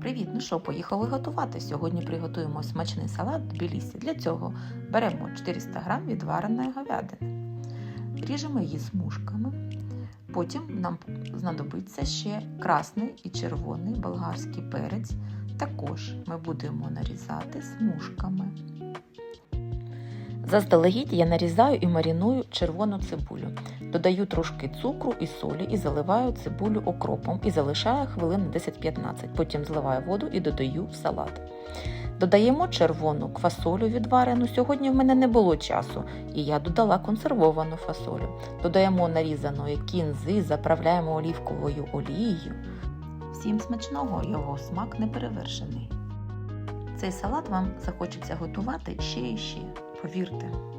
Привіт! Ну що, поїхали готувати. Сьогодні приготуємо смачний салат в білісі. Для цього беремо 400 г відвареної говядини, ріжемо її смужками. Потім нам знадобиться ще красний і червоний болгарський перець. Також ми будемо нарізати смужками. Заздалегідь я нарізаю і маріную червону цибулю. Додаю трошки цукру і солі і заливаю цибулю окропом і залишаю хвилин 10-15. Потім зливаю воду і додаю в салат. Додаємо червону квасолю відварену. Сьогодні в мене не було часу, і я додала консервовану фасолю. Додаємо нарізаної кінзи, заправляємо олівковою олією. Всім смачного його смак не перевершений. Цей салат вам захочеться готувати ще і ще, повірте.